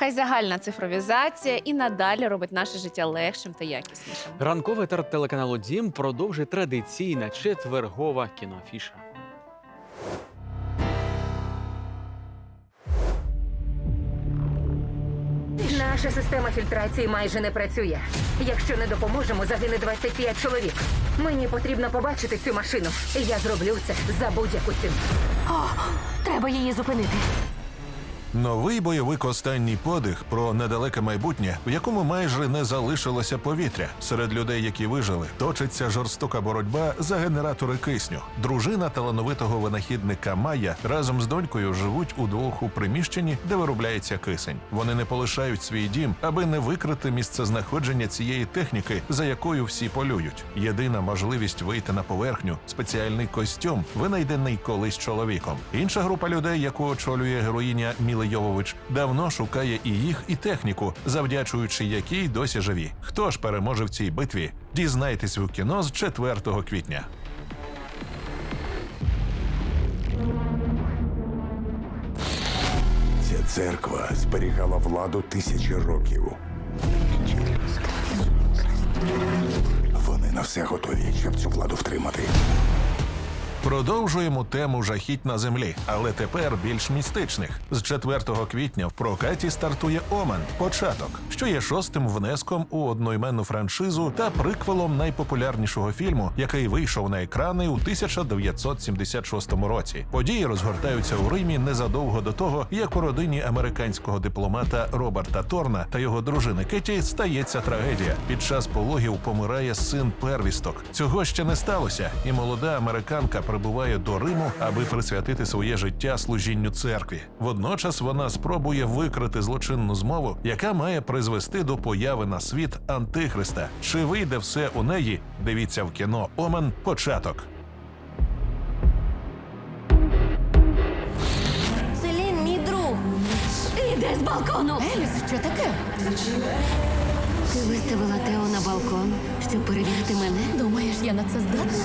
Хай загальна цифровізація і надалі робить наше життя легшим та якіснішим. Ранковий тарт телеканалу Дім продовжує традиційна четвергова кіноафіша. Наша система фільтрації майже не працює. Якщо не допоможемо, загине 25 чоловік. Мені потрібно побачити цю машину. Я зроблю це за будь-яку ціну. Треба її зупинити. Новий бойовик Останній подих про недалеке майбутнє, в якому майже не залишилося повітря. Серед людей, які вижили, точиться жорстока боротьба за генератори кисню. Дружина талановитого винахідника Майя разом з донькою живуть удвох у приміщенні, де виробляється кисень. Вони не полишають свій дім, аби не викрити місцезнаходження цієї техніки, за якою всі полюють. Єдина можливість вийти на поверхню спеціальний костюм, винайдений колись чоловіком. Інша група людей, яку очолює героїня Міла Йовович, давно шукає і їх, і техніку, завдячуючи якій досі живі. Хто ж переможе в цій битві? Дізнайтесь у кіно з 4 квітня. Ця церква зберігала владу тисячі років. Вони на все готові, щоб цю владу втримати. Продовжуємо тему жахіть на землі, але тепер більш містичних. З 4 квітня в прокаті стартує Омен початок, що є шостим внеском у одноіменну франшизу та приквелом найпопулярнішого фільму, який вийшов на екрани у 1976 році. Події розгортаються у Римі незадовго до того, як у родині американського дипломата Роберта Торна та його дружини Кеті стається трагедія. Під час пологів помирає син первісток. Цього ще не сталося, і молода американка прибуває до Риму, аби присвятити своє життя служінню церкві. Водночас вона спробує викрити злочинну змову, яка має призвести до появи на світ антихриста. Чи вийде все у неї? Дивіться в кіно Омен початок. Селін, мій друг. Іде з балкону. Еліс, що таке? Ти виставила Тео на балкон, щоб перевірити мене? Думаєш, я на це здатна?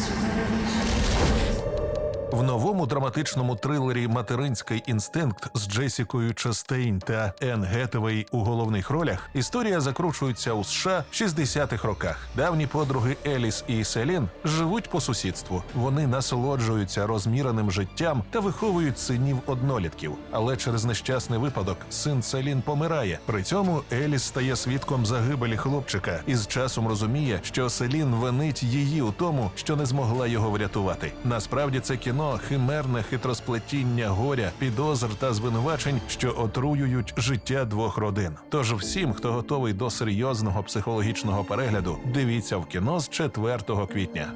В новому драматичному трилері Материнський інстинкт з Джесікою Честейн та Енн Гетевей у головних ролях історія закручується у США в 60-х роках. Давні подруги Еліс і Селін живуть по сусідству. Вони насолоджуються розміреним життям та виховують синів однолітків. Але через нещасний випадок син Селін помирає. При цьому Еліс стає свідком загибелі хлопчика і з часом розуміє, що Селін винить її у тому, що не змогла його врятувати. Насправді це кіно химерне хитросплетіння горя, підозр та звинувачень, що отруюють життя двох родин. Тож всім, хто готовий до серйозного психологічного перегляду, дивіться в кіно з 4 квітня.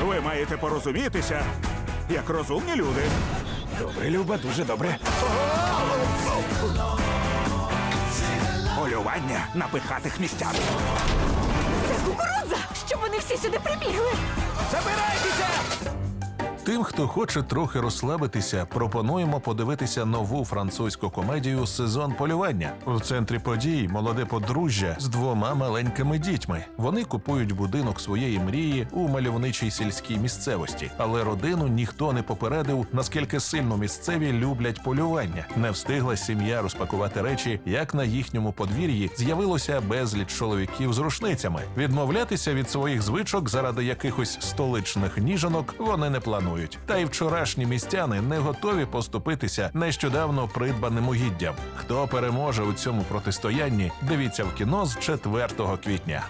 Ви маєте порозумітися, як розумні люди. Добре, Люба, дуже добре. Полювання на пихатих місцях. Кукурудза! Щоб вони всі сюди прибігли! Забирайтеся! Тим, хто хоче трохи розслабитися, пропонуємо подивитися нову французьку комедію Сезон полювання. В центрі подій молоде подружжя з двома маленькими дітьми. Вони купують будинок своєї мрії у мальовничій сільській місцевості, але родину ніхто не попередив, наскільки сильно місцеві люблять полювання. Не встигла сім'я розпакувати речі, як на їхньому подвір'ї з'явилося безліч чоловіків з рушницями. Відмовлятися від своїх звичок заради якихось столичних ніжанок вони не планують. Та й вчорашні містяни не готові поступитися нещодавно придбаним угіддям. Хто переможе у цьому протистоянні? Дивіться в кіно з 4 квітня.